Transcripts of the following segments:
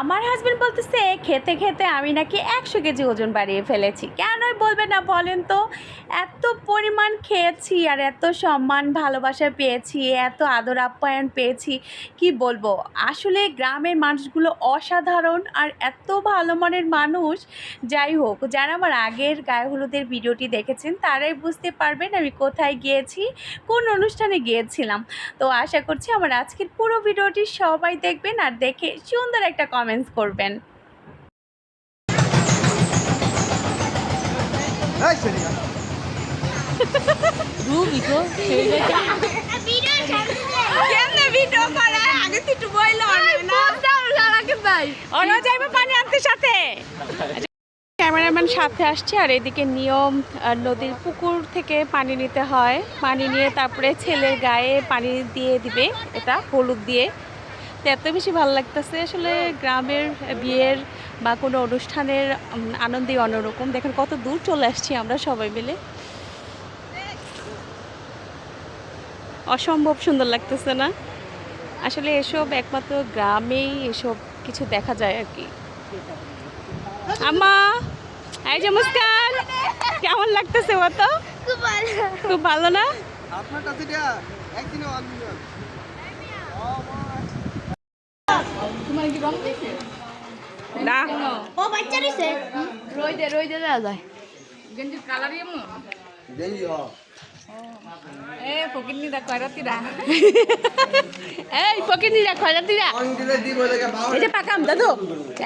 আমার হাজবেন্ড বলতেছে, খেতে খেতে আমি নাকি একশো কেজি ওজন বাড়িয়ে ফেলেছি। কেনই বলবে না বলেন তো? এত পরিমাণ খেয়েছি আর এত সম্মান, ভালোবাসা পেয়েছি, এত আদর আপ্যায়ন পেয়েছি, কি বলব? আসলে গ্রামের মানুষগুলো অসাধারণ আর এত ভালো মনের মানুষ। যাই হোক, যারা আমার আগের গায়ে হলুদের ভিডিওটি দেখেছেন, তারাই বুঝতে পারবেন আমি কোথায় গিয়েছি, কোন অনুষ্ঠানে গিয়েছিলাম। তো আশা করছি আমার আজকের পুরো ভিডিওটি সবাই দেখবেন আর দেখে সুন্দর একটা কমেন্টস করবেন। ক্যামেরাম্যান সাথে আসছে আর এদিকে নিয়ম নদীর পুকুর থেকে পানি নিতে হয়। পানি নিয়ে তারপরে ছেলের গায়ে পানি দিয়ে দিবে এটা হলুদ দিয়ে। তো এত বেশি ভালো লাগতেছে। আসলে গ্রামের বিয়ের বা কোনো অনুষ্ঠানের উম, আনন্দই অন্যরকম। দেখেন কত দূর চলে আসছি আমরা সবাই মিলে। অসম্ভব সুন্দর লাগতেছে না? আসলে এসব একমাত্র গ্রামেই এসব কিছু দেখা যায় আর কি। আম্মা এই যে মুস্কান কেমন লাগতেছে বত খুব ভালো। না? আপনার কাছে দেয়া একদিনও আমি না। ও বাচ্চা রইছে দেই হ। এই ফকিনিরা খয়রাতিরা অন দিলে দিব লাগে বাবা। এই যে পাকাম দাদু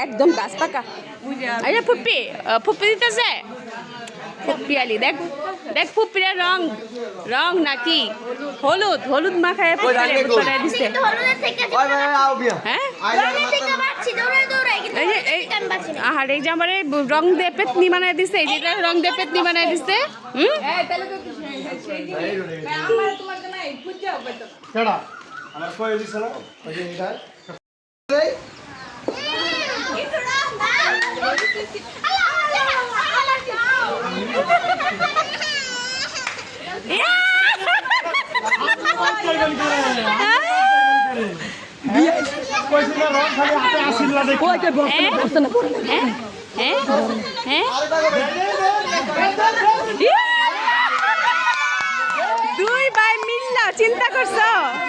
একদম গাছ পাকা। এই যে ফুপ্পি ফুপ্পি দিতেছে? ফুপ্পি আলি দেখ। দেখ ফুপ্পিরা রং রং নাকি? হলুদ হলুদ মাখায় বানায় দিছে। হ্যাঁ? কিন্তু এই যে আমার রং দিয়ে পেতনি বানায় দিছে এই যেটা রং দিয়ে পেতনি বানায় দিছে হুম? আমার কই দিছ না? ওই যে এটা এই হ্যাঁ হ্যাঁ হ্যাঁ দুই ভাই মিল্লা চিন্তা করছ?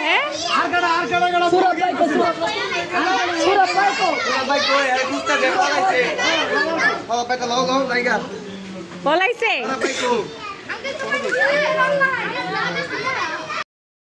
হ্যাঁ?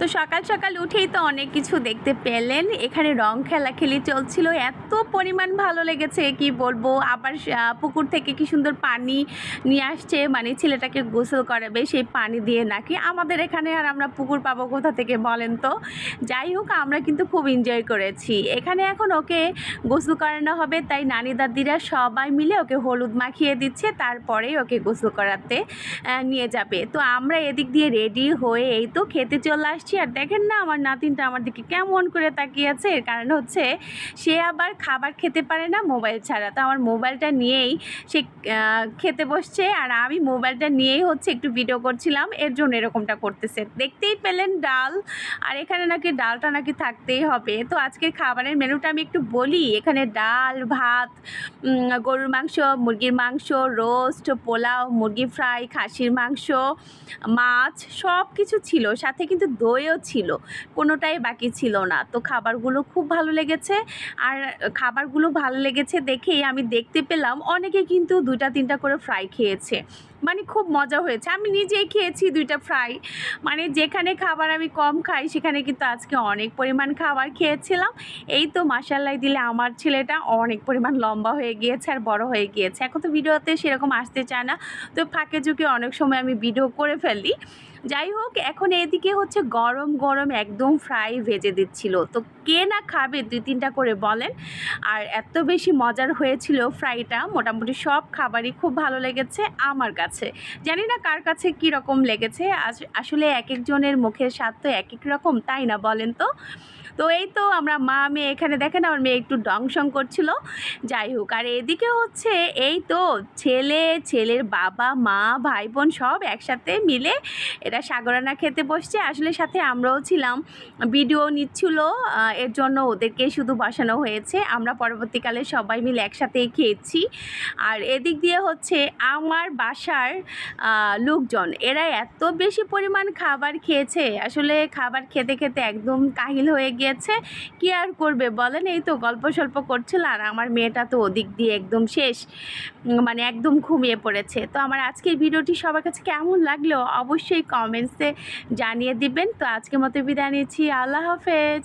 তো সকাল সকাল উঠেই তো অনেক কিছু দেখতে পেলেন। এখানে রং খেলাখেলি চলছিল, এত পরিমাণ ভালো লেগেছে, কি বলব? আবার পুকুর থেকে কি সুন্দর পানি নিয়ে আসছে মানে ছেলেটাকে গোসল করাবে, সেই পানি দিয়ে নাকি? আমাদের এখানে আর আমরা পুকুর পাবো কোথা থেকে বলেন তো? যাই হোক, আমরা কিন্তু খুব এনজয় করেছি। এখানে এখন ওকে গোসল করানো হবে, তাই নানি দাদিরা সবাই মিলে ওকে হলুদ মাখিয়ে দিচ্ছে, তারপরেই ওকে গোসল করাতে নিয়ে যাবে। তো আমরা এদিক দিয়ে রেডি হয়ে এই তো খেতে চলে আসছি। আর দেখেন না আমার নাতিনটা আমার দিকে কেমন করে তাকিয়ে আছে। এর কারণ হচ্ছে সে আবার খাবার খেতে পারে না মোবাইল ছাড়া। তো আমার মোবাইলটা নিয়েই সে খেতে বসছে আর আমি মোবাইলটা নিয়েই হচ্ছে একটু ভিডিও করছিলাম। এর জন্য এরকমটা করতেছে। দেখতেই পেলেন ডাল আর এখানে নাকি ডালটা নাকি থাকতেই হবে। তো আজকের খাবারের মেনুটা আমি একটু বলি। এখানে ডাল, ভাত গরুর মাংস, মুরগির মাংস, রোস্ট, পোলাও মুরগি ফ্রাই, খাসির মাংস, মাছ সব কিছু ছিল। সাথে কিন্তু দইও ছিল, কোনোটাই বাকি ছিল না। তো খাবারগুলো খুব ভালো লেগেছে আর খাবারগুলো ভালো লেগেছে দেখেই আমি দেখতে পেলাম, অনেকে কিন্তু দুইটা, তিনটা করে ফ্রাই খেয়েছে। মানে খুব মজা হয়েছে। আমি নিজেই খেয়েছি দুইটা ফ্রাই। মানে যেখানে খাবার আমি কম খাই, সেখানে কিন্তু আজকে অনেক পরিমাণ খাবার খেয়েছিলাম। এই তো মাসাল্লাই দিলে আমার ছেলেটা অনেক পরিমাণ লম্বা হয়ে গিয়েছে আর বড় হয়ে গিয়েছে। এখন তো ভিডিওতে সেরকম আসতে চায় না। তো ফাঁকে ঝুঁকে অনেক সময় আমি ভিডিও করে ফেলি। যাই হোক, এখন এদিকে হচ্ছে গরম গরম একদম ফ্রাই ভেজে দিচ্ছিল। তো কে না খাবে দুই তিনটা করে বলেন। আর এত বেশি মজার হয়েছিল ফ্রাইটা। মোটামুটি সব খাবারই খুব ভালো লেগেছে আমার কাছে। জানি না কার কাছে কী রকম লেগেছে। আস- আসলে এক একজনের মুখের স্বাদ তো এক এক রকম, তাই না বলেন তো? তো এই তো আমরা মা, মেয়ে এখানে দেখেন আমার মেয়ে একটু ডংসং করছিল। যাই হোক, আর এদিকে হচ্ছে এই তো ছেলে, ছেলের বাবা, মা ভাই বোন সব একসাথে মিলে এরা সাগরানা খেতে বসছে। আসলে সাথে আমরাও ছিলাম, ভিডিও নিচ্ছিল এর জন্য ওদেরকে শুধু বসানো হয়েছে। আমরা পরবর্তীকালে সবাই মিলে একসাথেই খেয়েছি। আর এদিক দিয়ে হচ্ছে আমার বাসার লোকজন, এরা এত বেশি পরিমাণ খাবার খেয়েছে। আসলে খাবার খেতে খেতে একদম কাহিল হয়ে গিয়েছে কি আর করবে বলেন? এই তো গল্প সল্প করছিল আর আমার মেয়েটা তো ওদিক দিয়ে একদম শেষ মানে একদম ঘুমিয়ে পড়েছে। তো আমার আজকের ভিডিওটি সবার কাছে কেমন লাগল অবশ্যই কমেন্টসে জানিয়ে দিবেন। তো আজকের মতো বিদায় নিচ্ছি, আল্লাহ হাফেজ।